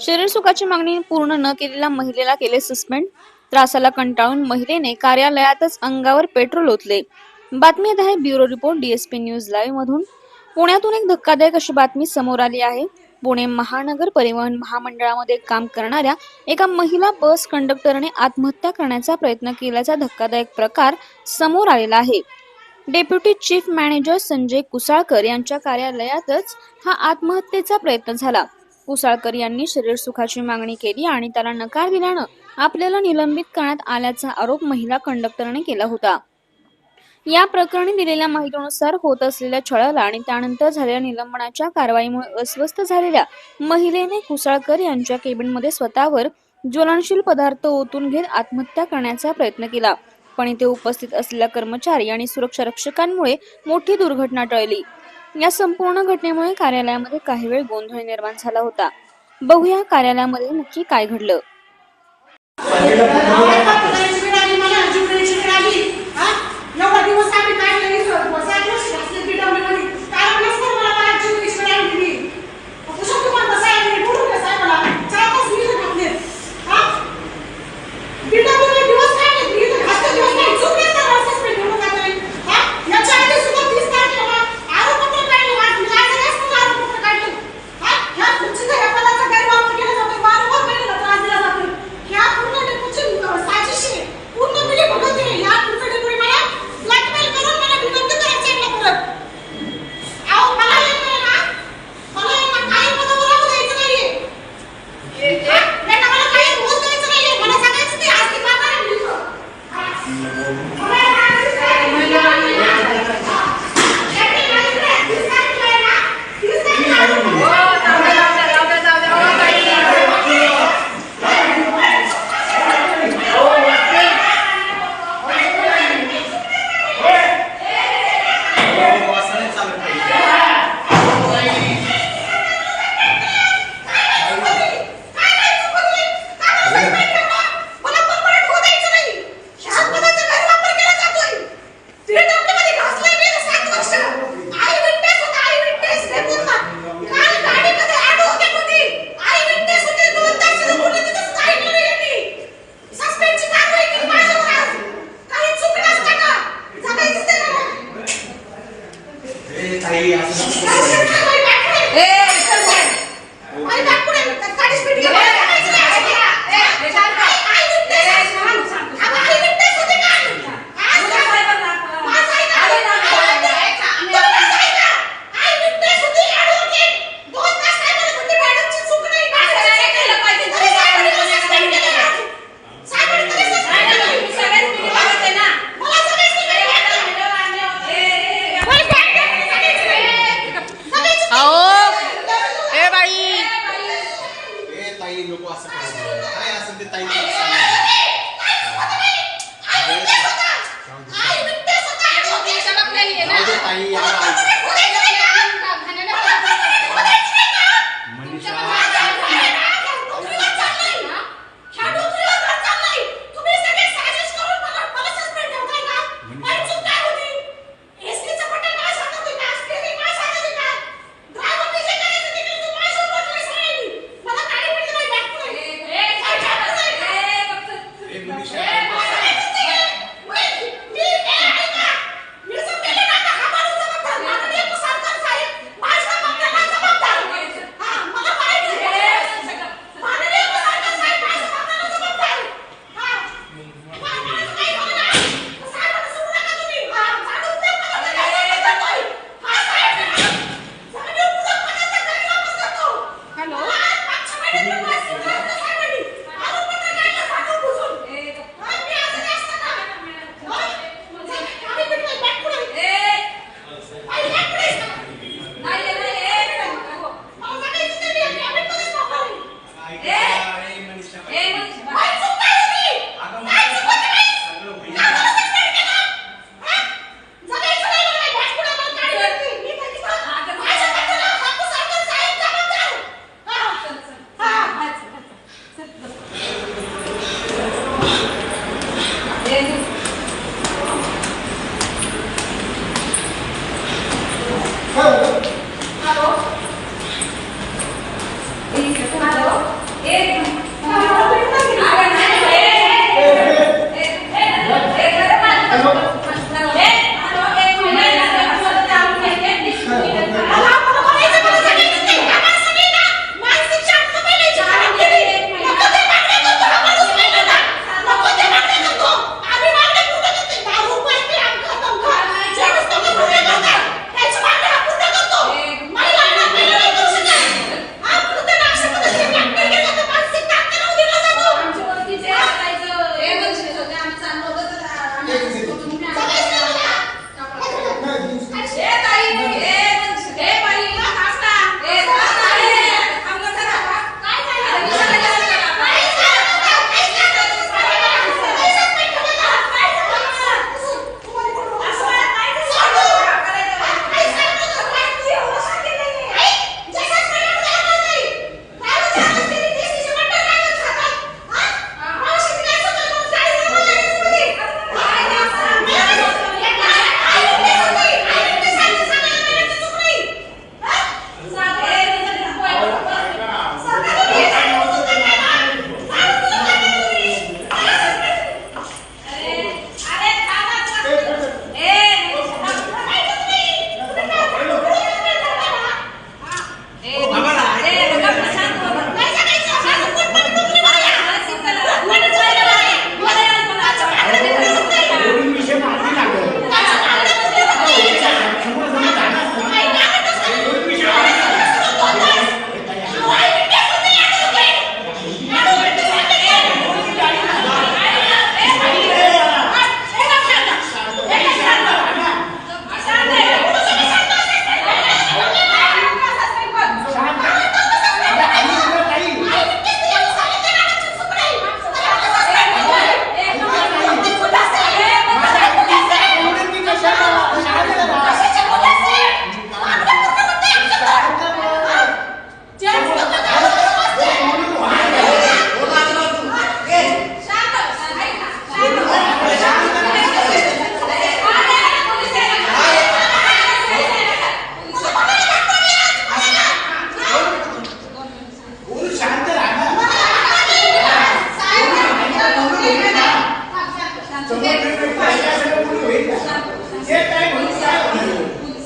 शरीर सुखाची मागणी पूर्ण न केलेल्या महिलेला केले सस्पेंड त्रासाला कंटाळून महिलेने कार्यालयातच अंगावर पेट्रोल ओतले. बातमी येत आहे bureau report DSP news live मधून. पुण्यातून एक धक्कादायक अशी बातमी समोर आली आहे. पुणे महानगर परिवहन महामंडळामध्ये काम करणाऱ्या एका महिला बस कंडक्टरने आत्महत्या करण्याचा प्रयत्न केल्याचा धक्कादायक प्रकार समोर आलेला आहे. Deputy chief manager Sanjay Kusalkar यांच्या कार्यालयातच हा आत्महत्येचा प्रयत्न झाला. कुसाळकर यांनी शरीर सुखाची मागणी केली आणि त्याला नकार दिल्यानं आपल्याला निलंबित करण्यात आल्याचा आरोप महिला कंडक्टरने केला होता. या प्रकरणी दिलेल्या माहितीनुसार होत असलेल्या छळाला आणि त्यानंतर झालेल्या निलंबनाच्या कारवाईमुळे अस्वस्थ झालेल्या महिलेने कुसाळकर यांच्या केबिनमध्ये स्वतःवर ज्वलनशील पदार्थ ओतून घेत आत्महत्या करण्याचा प्रयत्न केला. पण इथे उपस्थित असलेल्या कर्मचारी आणि सुरक्षा रक्षकांमुळे मोठी दुर्घटना टळली. या संपूर्ण घटनेमुळे कार्यालयामध्ये काही वेळ गोंधळ निर्माण झाला होता. बघूया कार्यालयामध्ये नक्की काय घडलं.